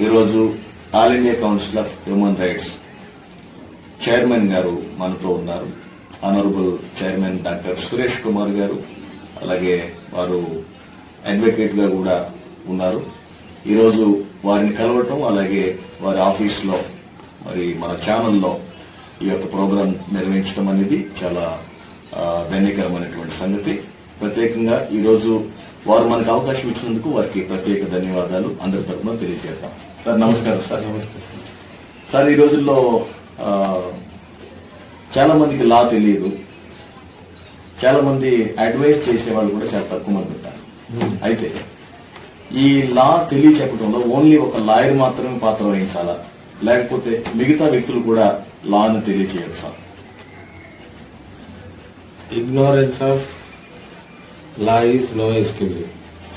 ఈరోజు All India Council of Human Rights chairman గారు మనతో ఉన్నారు. Honourable chairman doctor Suresh Kumar గారు అలాగే వారు అడ్వకేట్గా కూడా ఉన్నారు. ఈరోజు వారిని కలవటం అలాగే వారి ఆఫీస్లో మరి మన ఛానల్లో ఈ యొక్క ప్రోగ్రాం నిర్వహించడం అనేది చాలా ధన్యకరమైనటువంటి సంగతి. ప్రత్యేకంగా ఈరోజు వారు మనకు అవకాశం ఇచ్చినందుకు వారికి ప్రత్యేక ధన్యవాదాలు. అందరి తరఫున తెలియజేద్దాం. సార్ నమస్కారం సార్. సార్ ఈ రోజుల్లో చాలా మందికి లా తెలియదు. చాలా మంది అడ్వైస్ చేసే వాళ్ళు కూడా చాలా తక్కువ మంది ఉంటారు. అయితే ఈ లా తెలియచెప్పడంలో ఓన్లీ ఒక లాయర్ మాత్రమే పాత్ర వహించాలా? లేకపోతే మిగతా వ్యక్తులు కూడా లాను తెలియచేయచ్చా? Ignorance of law is no excuse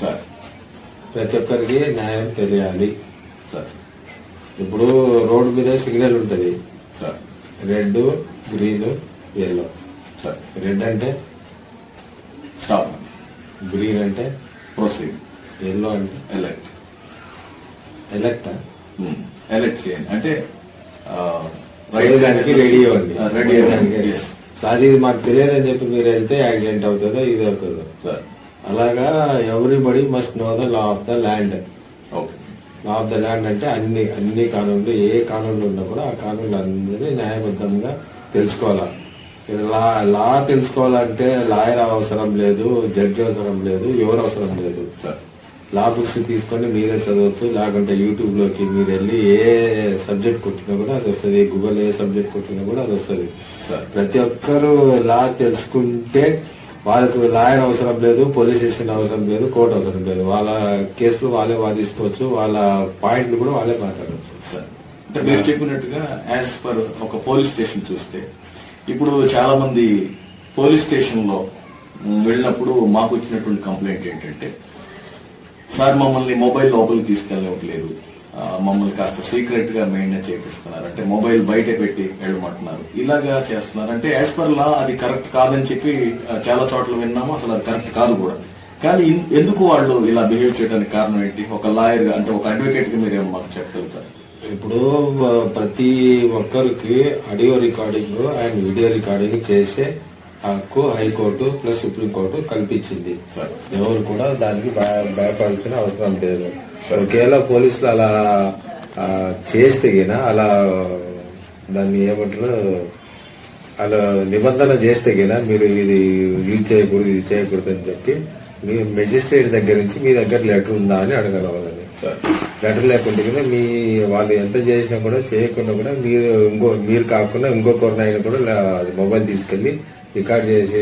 sir ప్రతి ఒక్కరికి న్యాయం తెలియాలి సార్ ఇప్పుడు రోడ్డు మీద సిగ్నల్ ఉంటుంది sir red green yellow sir red అంటే స్టాప్ గ్రీన్ అంటే ప్రొసీడ్ ఎల్లో అంటే ఎలెక్ట్ ఎలక్ట్ ఎలెక్ట్ చేయండి. అంటే దానికి రెడీ అవ్వండి. రెడీ అవ్వండి. Yes. అది మాకు తెలియదని చెప్పి మీరు వెళ్తే యాక్సిడెంట్ అవుతుందో ఇది అవుతుందో. సార్. అలాగా everybody must know the law of the land. Okay. Law of the land అంటే అన్ని అన్ని కానూన్లు ఏ కానూన్లు ఉన్నా కూడా ఆ కానూన్లు అందరినీ న్యాయబద్ధంగా తెలుసుకోవాలా? ఇది లా లా తెలుసుకోవాలంటే లాయర్ అవసరం లేదు జడ్జి అవసరం లేదు ఎవరు అవసరం లేదు. సార్. లా బుక్స్ తీసుకొని మీరే చదవచ్చు లేకుంటే యూట్యూబ్లోకి మీరు వెళ్ళి ఏ సబ్జెక్ట్ కొట్టినా కూడా అది వస్తుంది గూగుల్ ఏ సబ్జెక్ట్ కొట్టినా కూడా అది వస్తుంది. సార్ ప్రతి ఒక్కరు లా తెలుసుకుంటే వాళ్ళకు లాయర్ అవసరం లేదు పోలీస్ స్టేషన్ అవసరం లేదు కోర్టు అవసరం లేదు. వాళ్ళ కేసులు వాళ్ళే వాదించుకోవచ్చు వాళ్ళ పాయింట్లు కూడా వాళ్ళే మాట్లాడవచ్చు సార్. అంటే మీరు చెప్పినట్టుగా యాజ్ పర్ ఒక పోలీస్ స్టేషన్ చూస్తే ఇప్పుడు చాలా మంది పోలీస్ స్టేషన్లో వెళ్ళినప్పుడు మాకు వచ్చినటువంటి కంప్లైంట్ ఏంటంటే సార్ మమ్మల్ని మొబైల్ లోపలికి తీసుకెళ్ళవట్లేదు మమ్మల్ని కాస్త సీక్రెట్గా మెయింటైన్ చేపిస్తున్నారు. అంటే మొబైల్ బయట పెట్టి వెళ్ళమంటున్నారు. ఇలాగా చేస్తున్నారు. అంటే యాజ్ పర్ లా అది కరెక్ట్ కాదని చెప్పి చాలా చోట్ల విన్నాము. అసలు అది కరెక్ట్ కాదు కూడా. కానీ ఎందుకు వాళ్ళు ఇలా బిహేవ్ చేయడానికి కారణం ఏంటి? ఒక లాయర్గా అంటే ఒక అడ్వకేట్గా మీరు మాకు చెప్పగలుగుతారు? ఇప్పుడు ప్రతి ఒక్కరికి audio recording and video recording చేసే హక్కు high court plus supreme court కల్పించింది. సార్. ఎవరు కూడా దానికి భయ- భయపడాల్సిన అవసరం లేదు. కేరళ పోలీసులు అలా చేస్తే గినా అలా దాన్ని ఏమంటారు? అలా నిబంధన చేస్తే గినా మీరు ఇది యూజ్ చేయకూడదు ఇది చేయకూడదు అని చెప్పి మీ మెజిస్ట్రేట్ దగ్గర నుంచి మీ దగ్గర లెటర్ ఉందా అని అడగలవాలని సార్ లెటర్ లేకుంటే కూడా మీ వాళ్ళు ఎంత చేసినా కూడా చేయకుండా కూడా మీరు ఇంకో మీరు కాకుండా ఇంకొకరినైనా కూడా మొబైల్ తీసుకెళ్ళి రికార్డ్ చేసి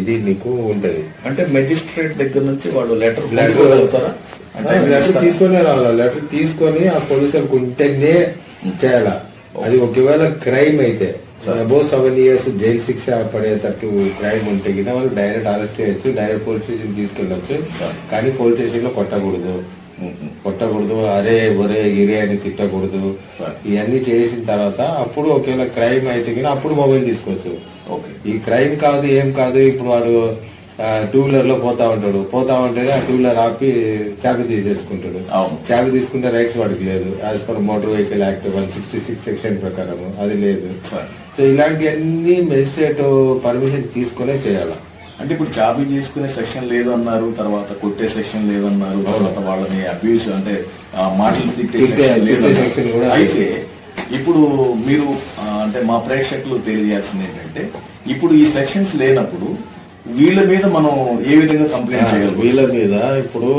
ఇది నీకు ఉంటది. అంటే మెజిస్ట్రేట్ దగ్గర నుంచి వాళ్ళు లెటర్ లెటర్ అంటే లెటర్ తీసుకొని రావాలి. లెటర్ తీసుకొని ఆ పోలీసులకు ఉంటేనే చేయాలా? అది ఒకవేళ క్రైమ్ అయితే అబౌ సెవెన్ ఇయర్స్ జైలు శిక్ష పడేటట్టు క్రైమ్ ఉంటే గిన వాళ్ళు డైరెక్ట్ అరెస్ట్ చేయొచ్చు డైరెక్ట్ పోలీస్ స్టేషన్ తీసుకెళ్ళొచ్చు. కానీ పోలీస్ స్టేషన్లో కొట్టకూడదు. కొట్టకూడదు అరే ఒరే గిరే అని తిట్టకూడదు. ఇవన్నీ చేసిన తర్వాత అప్పుడు ఒకవేళ క్రైమ్ అయితే గిన అప్పుడు మొబైల్ తీసుకోవచ్చు. ఈ క్రైమ్ కాదు ఏం కాదు ఇప్పుడు వాడు టూ వీలర్లో పోతా ఉంటాడు. పోతా ఉంటే ఆ టూ వీలర్ ఆపి చాబీ తీసేసుకుంటాడు. చాబీ తీసుకుంటే రైట్స్ వాడికి లేదు. As per motor vehicle act one sixty six section ప్రకారం అది లేదు. సో ఇలాంటివన్నీ మెజిస్ట్రేట్ పర్మిషన్ తీసుకునే చేయాలి? అంటే ఇప్పుడు జాబీ చేసుకునే సెక్షన్ లేదు అన్నారు తర్వాత కొట్టే సెక్షన్ లేదన్నారు తర్వాత వాళ్ళని అబ్యూస్ అంటే మాటలు తిట్టే సెక్షన్ కూడా అయితే ఇప్పుడు మీరు అంటే మా ప్రేక్షకులు తెలియాల్సింది ఏంటంటే ఇప్పుడు ఈ సెక్షన్స్ లేనప్పుడు వీళ్ళ మీద మనం ఏ విధంగా కంప్లైంట్ చేయగలం వీళ్ళ మీద ఇప్పుడు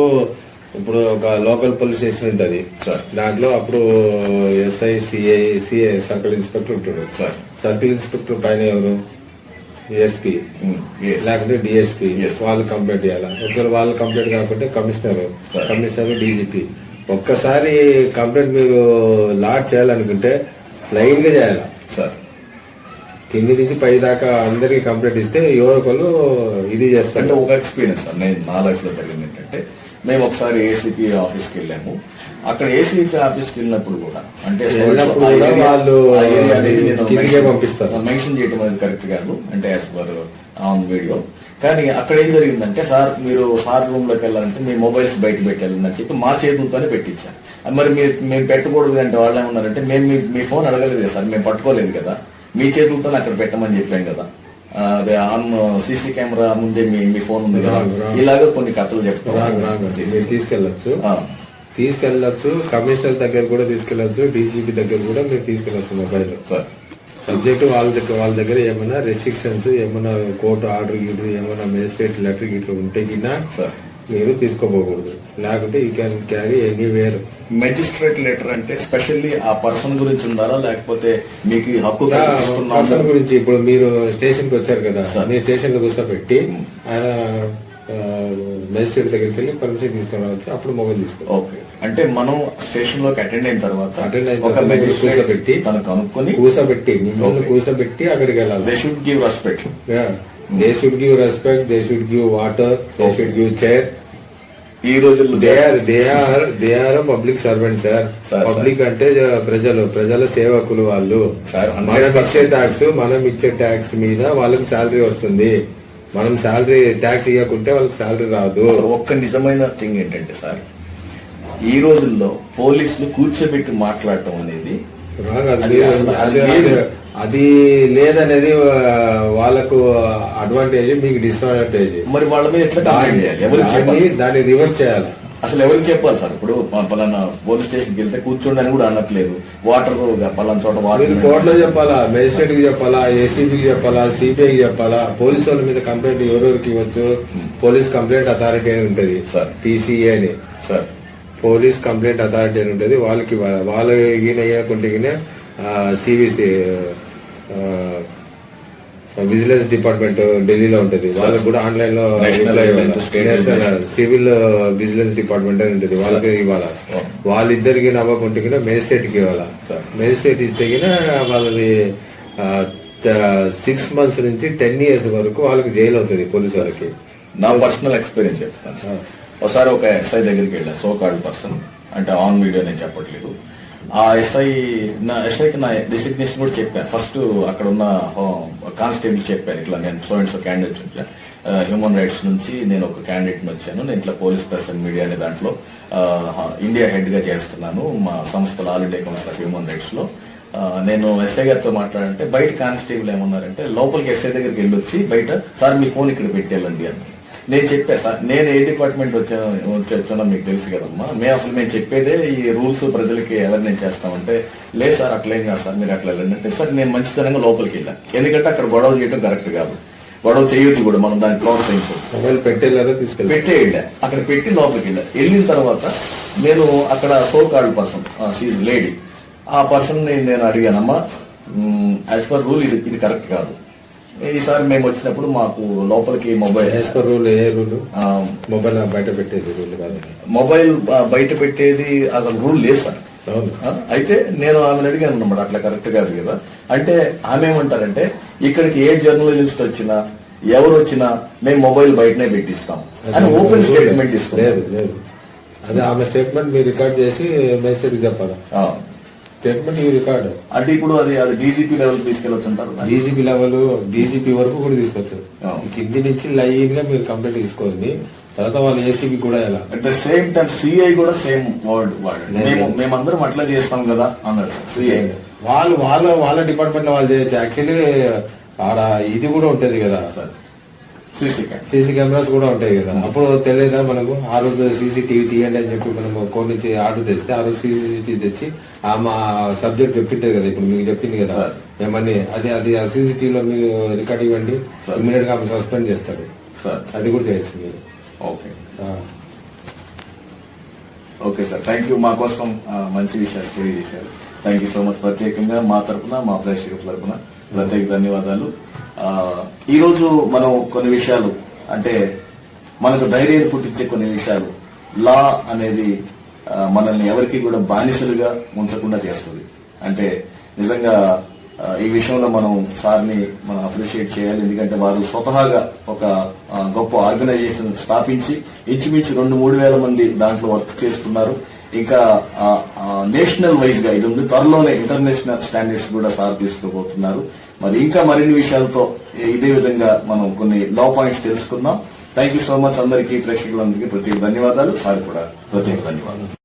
ఇప్పుడు ఒక లోకల్ పోలీస్ స్టేషన్ ఉంటది సార్. దాంట్లో అప్పుడు SI CI CI circle inspector ఉంటాడు సార్. సర్కిల్ ఇన్స్పెక్టర్ పైన ఎవరు ఎస్పీ yes. లేకపోతే డిఎస్పీ. వాళ్ళు కంప్లైంట్ చేయాలి ఒకవేళ వాళ్ళు కంప్లైంట్ కాకపోతే కమిషనర్. కమిషనర్ డీజీపీ ఒక్కసారి కంప్లైంట్ మీరు లాడ్ చేయాలనుకుంటే లైన్గా చేయాలి సార్. కింది నుంచి పై దాకా అందరికి కంప్లైంట్ ఇస్తే ఎవరొకరు ఇది అంటే చేస్తారు ఒక ఎక్స్పీరియన్స్ సార్. నేను నా లైఫ్లో జరిగింది ఏంటంటే మేము ఒకసారి ఏసీపీ ఆఫీస్కి వెళ్ళాము. అక్కడ ఏసీపీ ఆఫీస్కి వెళ్ళినప్పుడు కూడా అంటే వాళ్ళు. మెన్షన్ చేయడం అనేది కరెక్ట్ కాదు అంటే యాజ్ పర్ ఆన్ వీడియో కానీ అక్కడ ఏం జరిగిందంటే సార్ మీరు సార్ రూమ్లోకి వెళ్ళాలంటే మీ మొబైల్స్ బయట పెట్టాలని చెప్పి మా చేతులతోనే పెట్టించారు. మరి మీరు మేము పెట్టకూడదు అంటే వాళ్ళు ఏమన్నారంటే మేము మీ- మీ ఫోన్ అడగలేదు కదా సార్ మేము పట్టుకోలేదు కదా. మీ చేతులతో అక్కడ పెట్టమని చెప్పాం కదా. అదే ఆన్ సీసీ కెమెరా ముందే మీ మీ ఫోన్ ఉంది కదా. ఇలాగ కొన్ని కథలు చెప్తాం. Wrong wrong. అది. మీరు తీసుకెళ్ళచ్చు. తీసుకెళ్ళచ్చు. కమిషనర్ దగ్గర కూడా తీసుకెళ్ళచ్చు. డీజీపీ దగ్గర కూడా మీరు తీసుకెళ్ళచ్చు మొబైల్. సార్. సబ్జెక్ట్ వాళ్ళ దగ్గర వాళ్ళ దగ్గర ఏమైనా రెస్ట్రిక్షన్స్ ఏమైనా కోర్టు ఆర్డర్ గిట్టు ఏమైనా మేజిస్ట్రేట్ లెటర్ గిట్లు ఉంటే గినా సార్. మీరు తీసుకోపోకూడదు లేకుంటే you can carry anywhere magistrate letter అంటే స్పెషల్లీ ఆ పర్సన్ గురించి ఉండాలా? లేకపోతే మీకు ఈ హక్కు పర్సన్ గురించి ఇప్పుడు మీరు స్టేషన్కి వచ్చారు కదా. మీ స్టేషన్లో కూర్చోబెట్టి ఆయన మెజిస్ట్రేట్ దగ్గరికి వెళ్ళి పర్మిషన్ తీసుకొని వచ్చి అప్పుడు మొబైల్ తీసుకో ఓకే అంటే మనం స్టేషన్లోకి అటెండ్ అయిన తర్వాత Attend అయిన ఒక మెజిస్ట్రేట్ కూర్చోబెట్టి, తను కనుక్కొని కూర్చోబెట్టి మిమ్మల్ని. కూర్చోబెట్టి అక్కడికి దే వెళ్ళాలి should give respect they should give respect they should give water they. Should give chair ఈ రోజుల్లో they are they are they are public servant sir public అంటే ప్రజలు ప్రజల సేవకులు వాళ్ళు. మనం ఇచ్చే ట్యాక్స్ మనం ఇచ్చే ట్యాక్స్ మీద వాళ్ళకి శాలరీ వస్తుంది. మనం శాలరీ ట్యాక్స్ ఇవ్వకుంటే వాళ్ళకి శాలరీ రాదు. ఒక్క నిజమైన థింగ్ ఏంటంటే సార్ ఈ రోజుల్లో పోలీసులు కూర్చోబెట్టి మాట్లాడటం అనేది అది లేదనేది వాళ్ళకు అడ్వాంటేజ్ మీకు డిస్అడ్వాంటేజ్ మరి వాళ్ళ మీద ఎట్లా దాన్ని రివర్స్ చేయాలి. అసలు ఎవరికి చెప్పాలి సార్? ఇప్పుడు పలానా పోలీస్ స్టేషన్కి వెళ్తే కూర్చోండి అని కూడా అనట్లేదు. వాటర్ పలానా చోట వాటర్ కోర్టులో చెప్పాలా? మేజిస్ట్రేట్కి చెప్పాలా? ఏసీబీకి చెప్పాలా? సిబిఐకి చెప్పాలా? పోలీసు వాళ్ళ మీద కంప్లైంట్ ఎవరెవరికి ఇవ్వచ్చు? పోలీస్ కంప్లైంట్ అథారిటీ అని ఉంటది. సార్. టీసీఏ అని. సార్. పోలీస్ కంప్లైంట్ అథారిటీ అని ఉంటది. వాళ్ళకి. వాళ్ళ ఈయన వేయకుంటే సిబిసి విజిలెన్స్ డిపార్ట్మెంట్ ఢిల్లీలో ఉంటది. వాళ్ళకి కూడా ఆన్లైన్లో. సివిల్ విజిలెన్స్ డిపార్ట్మెంట్ అని ఉంటుంది. వాళ్ళకి ఇవ్వాలి? Oh. వాళ్ళిద్దరికి నవ్వకుంటే మేజిస్ట్రేట్కి ఇవ్వాలి. మేజిస్ట్రేట్ ఇస్తే వాళ్ళది సిక్స్ మంత్స్ నుంచి టెన్ ఇయర్స్ వరకు వాళ్ళకి జైలు అవుతుంది పోలీసు వాళ్ళకి. నా పర్సనల్ ఎక్స్పీరియన్స్ చెప్తాను సార్ ఒకసారి ఒక ఎస్ఐ దగ్గరికి వెళ్ళా సో కాల్డ్ పర్సన్. అంటే ఆన్ వీడియో నేను చెప్పట్లేదు. ఆ ఎస్ఐ నా ఎస్ఐకి నా డెసిగ్నేషన్ కూడా చెప్పాను ఫస్ట్ అక్కడ ఉన్న కానిస్టేబుల్ చెప్పాను ఇట్లా నేను స్టూడెంట్స్ క్యాండిడేట్ హ్యూమన్ రైట్స్ నుంచి నేను ఒక క్యాండిడేట్ వచ్చాను. నేను ఇట్లా పోలీస్ పర్సన్ మీడియా అనే దాంట్లో ఇండియా హెడ్గా చేస్తున్నాను. మా సంస్థలో All India Council of Human రైట్స్లో. నేను ఎస్ఐ గారితో మాట్లాడంటే బయట కానిస్టేబుల్ ఏమన్నారంటే లోపలికి ఎస్ఐ దగ్గరికి వెళ్ళొచ్చి బయట సార్ మీ ఫోన్ ఇక్కడ పెట్టేయాలండి అని నేను చెప్పా సార్ నేను ఏ డిపార్ట్మెంట్ వచ్చాను వచ్చి వచ్చానో మీకు తెలుసు కదమ్మా. మేము అసలు మేము చెప్పేదే ఈ రూల్స్ ప్రజలకి అవేర్నెస్ చేస్తామంటే లేదు సార్ అట్లేం కాదు సార్ మీరు అట్లా వెళ్ళండి సార్ నేను మంచితనంగా లోపలికి వెళ్ళాను ఎందుకంటే అక్కడ గొడవ చేయడం కరెక్ట్ కాదు. గొడవ చేయొద్దు కూడా మనం దాని క్లౌడ్ సైన్స్ మొబైల్ పెట్టేలాగా తీసుకెళ్ళి పెట్టే వెళ్ళా అక్కడ పెట్టి లోపలికి వెళ్ళా. వెళ్ళిన తర్వాత నేను అక్కడ so called person she's lady ఆ పర్సన్ నేను అడిగానమ్మా యాజ్ పర్ రూల్ ఇది ఇది కరెక్ట్ కాదు. ఈసారి మేము వచ్చినప్పుడు మాకు లోపలికి మొబైల్ రూల్ ఏ రూల్ మొబైల్ బయట పెట్టేది రూల్ కాదు. మొబైల్ బయట పెట్టేది అసలు రూల్ లేదు సార్. అయితే నేను ఆమెను అడిగాను అనమాట అట్లా కరెక్ట్ కాదు కదా. అంటే ఆమె ఏమంటారంటే ఇక్కడికి ఏ జర్నలిస్ట్ వచ్చినా ఎవరు వచ్చినా మేము మొబైల్ బయటనే పెట్టిస్తాం. అని ఓపెన్ స్టేట్మెంట్ లేదు. ఇస్తున్నారు లేదు అదే ఆమె స్టేట్మెంట్ మీరు రికార్డ్ చేసి మెసేజ్ చెప్పాలి. స్టేట్మెంట్ ఈ రికార్డ్. అంటే ఇప్పుడు అది అది డీజీపీ లెవెల్ తీసుకెళ్ళొచ్చు అంటారు డీజీపీ లెవెల్ డీజీపీ వరకు కూడా తీసుకోవచ్చు అవును. కింది నుంచి లైన్గా మీరు కంప్లీట్ తీసుకోండి. తర్వాత వాళ్ళు ఏసీబీ కూడా ఎలా? At the same time CI కూడా సేమ్ వర్డ్ వాడు. మేము మేమందరం అట్లా చేస్తాం కదా అన్నారు సిఐ వాళ్ళు వాళ్ళ వాళ్ళ డిపార్ట్మెంట్ వాళ్ళు చేయొచ్చు. యాక్చువల్లీ ఆడ ఇది కూడా ఉంటది కదా. Cam CC cameras. కూడా ఉంటాయి కదా. అప్పుడు తెలియదా మనకు? ఆ రోజు సీసీటీవీ తీయండి అని చెప్పి మనం కోడ్ నుంచి ఆర్డర్ తెస్తే ఆ రోజు సీసీటీవీ తెచ్చి ఆ మా సబ్జెక్ట్ చెప్పింటది కదా. ఇప్పుడు మీకు చెప్పింది కదా. ఏమని? అది అది ఆ సీసీటీవీలో మీరు రికార్డ్ ఇవ్వండి. ఇమీడియట్గా సస్పెండ్ చేస్తారు సార్. అది కూడా చేయొచ్చు మీరు. Okay. Okay sir. Thank you మా కోసం మంచి విషయాలు తెలియజేశారు. Thank you so much. ప్రత్యేకంగా మా తరపున మా ప్రేక్షకుల తరపున ప్రత్యేక ధన్యవాదాలు. ఈరోజు మనం కొన్ని విషయాలు అంటే మనకు ధైర్యాన్ని పుట్టించే కొన్ని విషయాలు. లా అనేది మనల్ని ఎవరికి కూడా బానిసలుగా ఉంచకుండా చేస్తుంది. అంటే నిజంగా ఈ విషయంలో మనం సార్ని మనం అప్రిషియేట్ చేయాలి. ఎందుకంటే వారు స్వతహాగా ఒక గొప్ప ఆర్గనైజేషన్ స్థాపించి ఇంచుమించు రెండు మూడు వేల మంది దాంట్లో వర్క్ చేస్తున్నారు. ఇంకా నేషనల్ వైజ్గా ఇది ఉంది. త్వరలోనే ఇంటర్నేషనల్ స్టాండర్డ్స్ కూడా సార్ తీసుకోబోతున్నారు. మరి ఇంకా మరిన్ని విషయాలతో ఇదే విధంగా మనం కొన్ని లా పాయింట్స్ తెలుసుకుందాం. థ్యాంక్ యూ సో మచ్ అందరికీ ప్రేక్షకులందరికీ ప్రత్యేక ధన్యవాదాలు. సార్ కూడా ప్రత్యేక ధన్యవాదాలు.